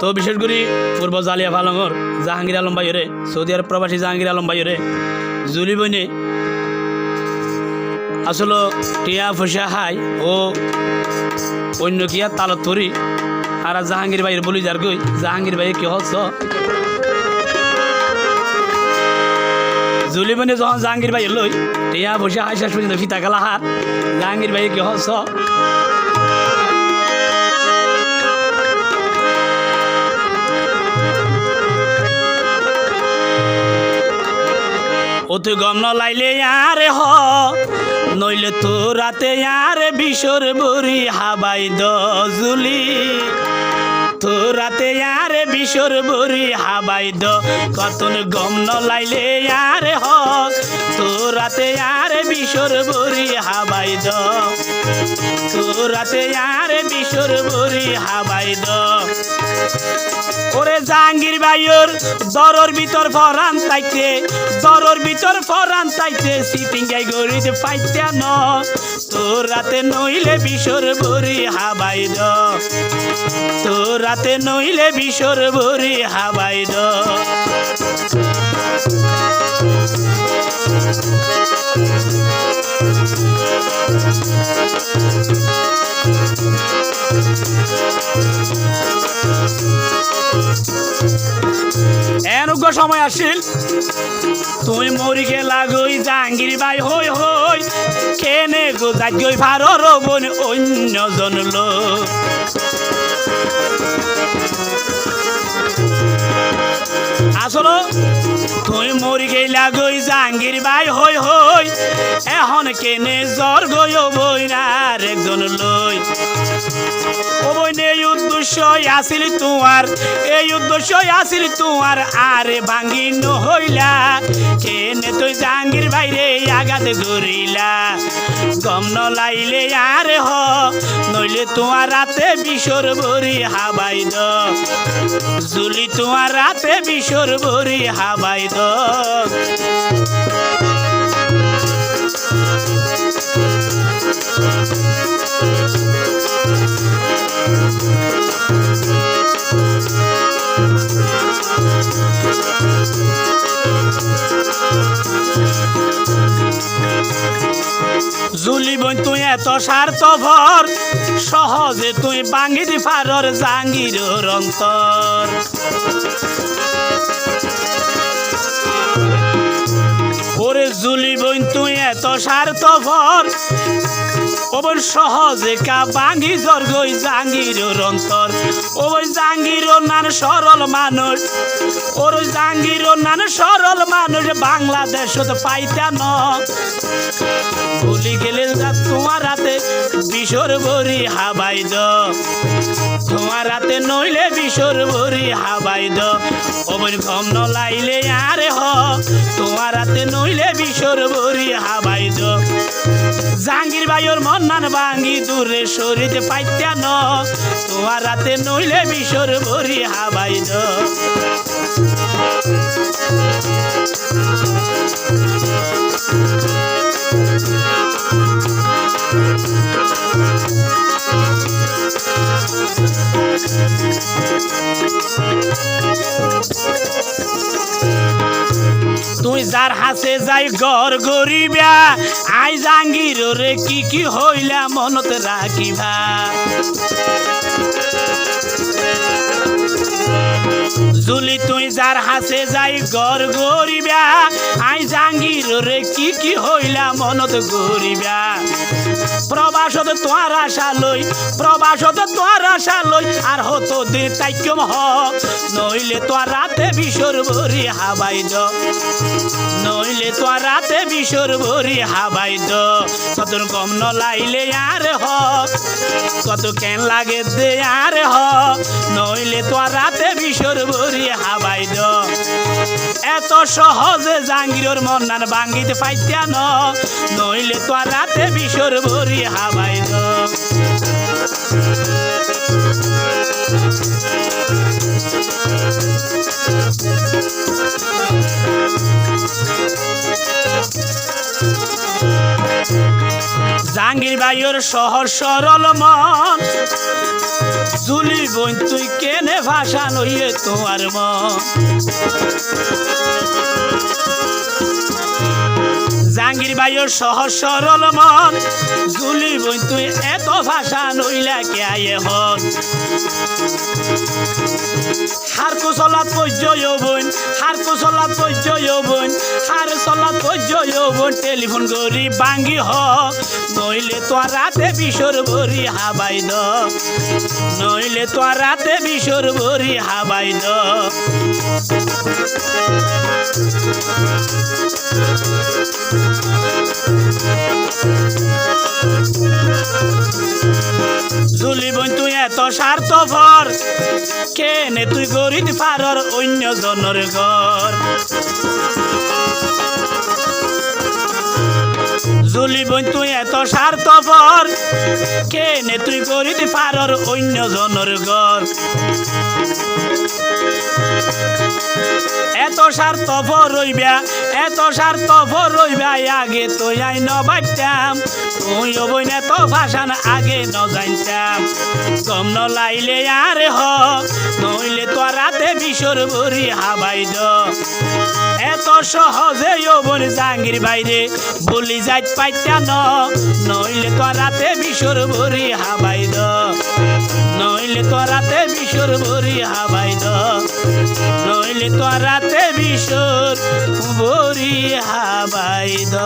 তো বিশেষ করে পূর্ব জালিয়া ফালঙর জাহাঙ্গীর আলম ভাইরে সৌদি আরব প্রবাসী জাহাঙ্গীর আলম ভাইরে জুলি বইনে আসলে টিয়া ফসা হাই ও অন্য কিয়া তালত তরি আর জাহাঙ্গীর ভাইয়ের বলি যার গই, জাহাঙ্গীর ভাই কি হচ্ছ জুলি বনে যখন জাহাঙ্গীর ভাই লই টিয়া বসে হাই শেষ পর্যন্ত ফিতা গেলা হাত, জাহাঙ্গীর ভাই কি হচ্ছ ও তুই গম লাইলে আরে হ। নইলে তো রাতে আরে বিশোর বরি হাবাই দুলি রাতে আরে বিশর বরি হাবাই দ, কতন গম লাইলে আরে হ তো রাতে আরে বিশর বরি হাবাই দ, তো রাতে আরে বিশর বরি হাবাই দ। ওরে জাহাঙ্গীর ভাইয়ের দরর ভিতর ফরান তাইতে, দরর ভিতর ফরান তাইতে সিটিং গাই গরিতে পাইতে ন তোর রাতে নইলে বিশর বরি হাবাই দ তোর রাতে নইলে বিশর বরি হাবাই দ। সময় আসিল। তুই মরিকে লাগই জাহাঙ্গীর ভাই, হই হই, কেনে গো যাই ভারর বোন অন্যজন লোক। আসলো গই জাহাঙ্গীর ভাই, হই হই। এখন কেনে জ্বর গই বই না আর একজন লই। ও বইন উদ্দেশ্য আসিল তোমার, এই উদ্দেশ্য আসিল তোমার, আরে ভাঙ্গি নহইলা কেনে তুই জাহাঙ্গীর বাইরে আগাতে গরিলা গম নলাইলে আরে হ, নইলে তোমার রাতে বিশর বরি হাবাই দ। জুলি তোমার রাতে বিশোর বরি হাবাই দ Thank বই তুই এত স্বার্থভর সহজে তুই বাঙ্গির ফারর জাঙ্গির অন্তর জুলি বই তুই এত স্বার্থভর ওবর সহজে কা বাঙ্গি জর্গই জাঙ্গির অন্তর। ওই জাঙ্গির নান সরল মানুষ। ওর জাঙ্গির নান সরল মানুষ, বাংলাদেশত পাইতা ন গেলে যা তোমার হাতে, বিশর বরি হাবাই দ তোমার হাতে নইলে বিশর বরি হাবাই দ ওবর কম নলাইলে আরে হ, তোমার হাতে নইলে বিশর বরি হাবাই দ। জাহাঙ্গীর ভাইয়ের মন নান ভাঙ্গি দূরে সরিতে পাইতা ন, তোমার রাতে নইলে বিশর বরি হাবাই দ। তুই যার হাসে যাই গর গরিবা আই জাঙ্গির রে কি কি হইলা মনত রাখিবা? জুলি, তুই যার হাসে যাই গর গরিবা আই জাঙ্গির রে, কি কি হইলা মনত গরিবা প্রবাসত তোয়ার আশা লই, প্রবাসত তোয়ার আশা লই, আর হতো দিন তাইকম হ? নইলে তোয়ার রাতে বিশর ভরি হাবাই দ নইলে তোয়ার বিশর ভরি দ। কত কম নলাইলে আর হ কত কেন লাগে দে আর হ নইলে তোয়ার রাতে বিশর ভরি দ। এত সহজে জাঙ্গিরর মন নান ভাঙ্গিতে পাইতা ন, নইলে তোয়ার রাতে বিশর ভরি হাবাই জাহাঙ্গীর ভাইয়ের সহজ সরল মন। জুলি বোন তুই কেনে ভাষা নইয়ে তোমার মন। জাহাঙ্গীর ভাইয়ের সহজ সরল মন। জুলি বোন তুই এত ভাষা নইলা কে আয়ে হন? হার কুশলাত পর্য বোন, হার কুশলাত পর্য বোন, হার চলাত পর্য বোন, টেলিফোন করি বাঙ্গি হ নইলে তো রাতে বিশর ভরি হাবাই দ। নইলে তো রাতে বিশর ভরি হাবাই দ। জুলি বোন তুই এত স্বার্থপর। কেনে তুই গরিব পারর অন্য জনের ঘর? জুলি বোন তুই এত স্বার্থপর। কেনে তুই গরিব পারর অন্য জনের ঘর? এত স্বার্থপর রইবা, এত স্বার্থপর রইবা, আগে তো আই নবাইতাম তুই বইন এত ভাষান আগে ন জানতাম। কম ন লাইলে আর হ, নইলে তো রাতে বিশর ভরি হাবাই দ। এত সহজে বোন জাঙ্গির বাইরে, বলি যাইত পাইতা ন, নইলে তো রাতে বিশর ভরি হাবাই দ। নইলে তো রাতে বিশোর ভরি হাবাই দ। নইলে তো রাতে বিশোর ভরি হাবাই দ।